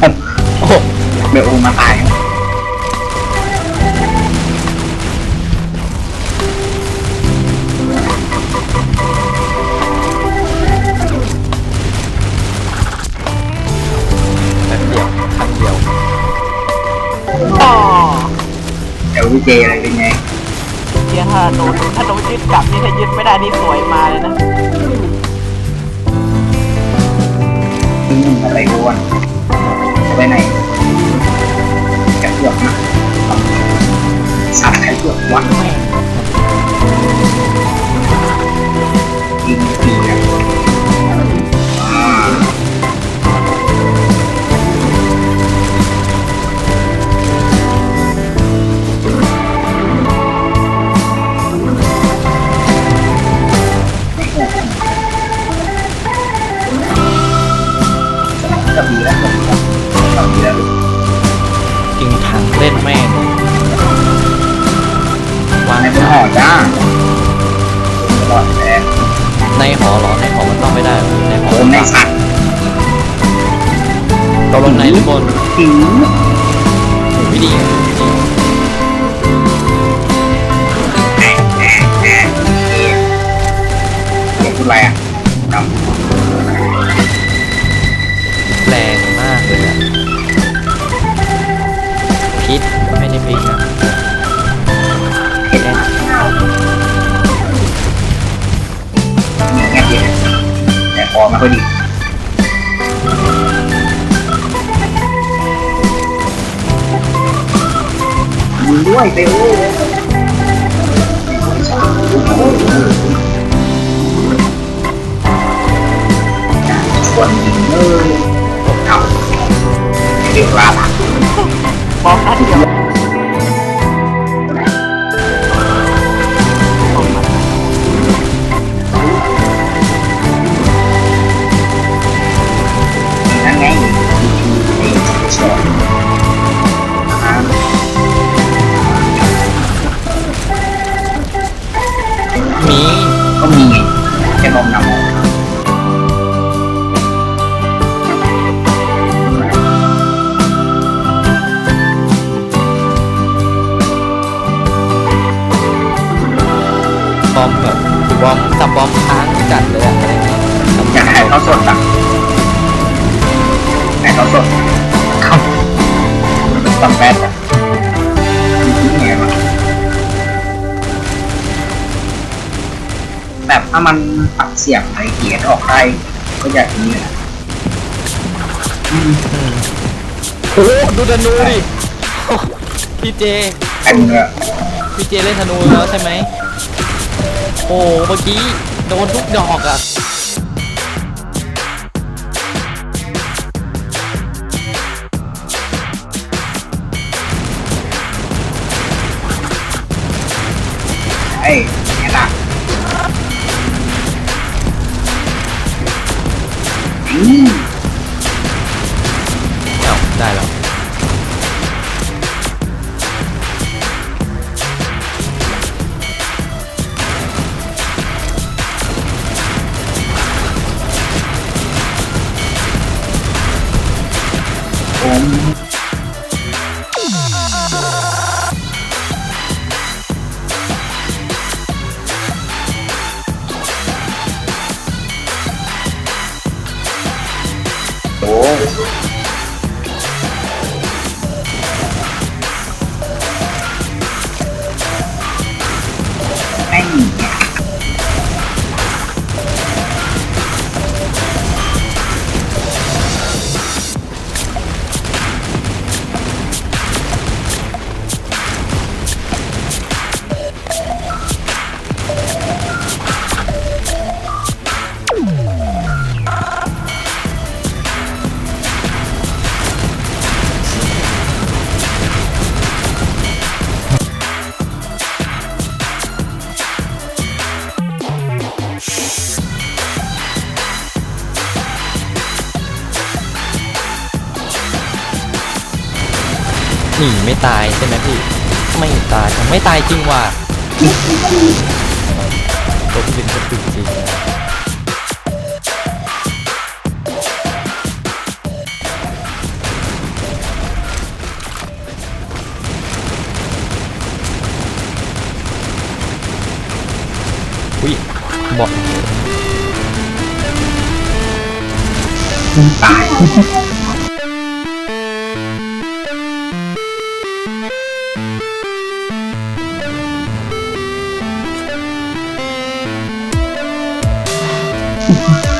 โอ้โหเบลโอมาตายแป๊บเดียวครั้งเดียวต่อเดี๋ยววีเจอะไรเป็นไงเดี๋ยวถ้าโดนถ้าโดนยึดกลับนี่ถ้ายึดไม่ได้นี่สวยมาเลยนะ อืมอะไรด้วน ไว้ในกระเทือกนะสัตว์กระเทือกวัดแม่งยิงปี ตกลงไหนหรือบนหิวไม่ดีไม่ดีแรอะจแรงมากเลยอะพิษไม่ใช่พิษนะแง่ดีแต่คอไม่ค่อยดี ด้วยเตโอ้ชวนเออเอาเรียกลาบอกนันเดียว แค่ลมนำออกบอมแบบบอมสับบอมค้างจัดเลยอะอะไรเงี้ยอยากให้เขาสดอะให้เขาสดเข้าต้องแปดอะ แบบถ้ามันปรับเสียงอะไรเกียร์ออกได้ก็อย่างนี้เลยโอ้โหดูธนูดิโอ้พี่เจ อันนี้ก็พี่เจเล่นธนูแล้วใช่ไหม โอ้เมื่อกี้โดนทุกดอกอะ เอ้าได้แล้ว ผม โหนีไม่ตายใช่ไหมพี่ ไม่ตายไม่ตายจริงว่ะตบวพี่เตัวจริงอุ้ยบอกตาย Yeah.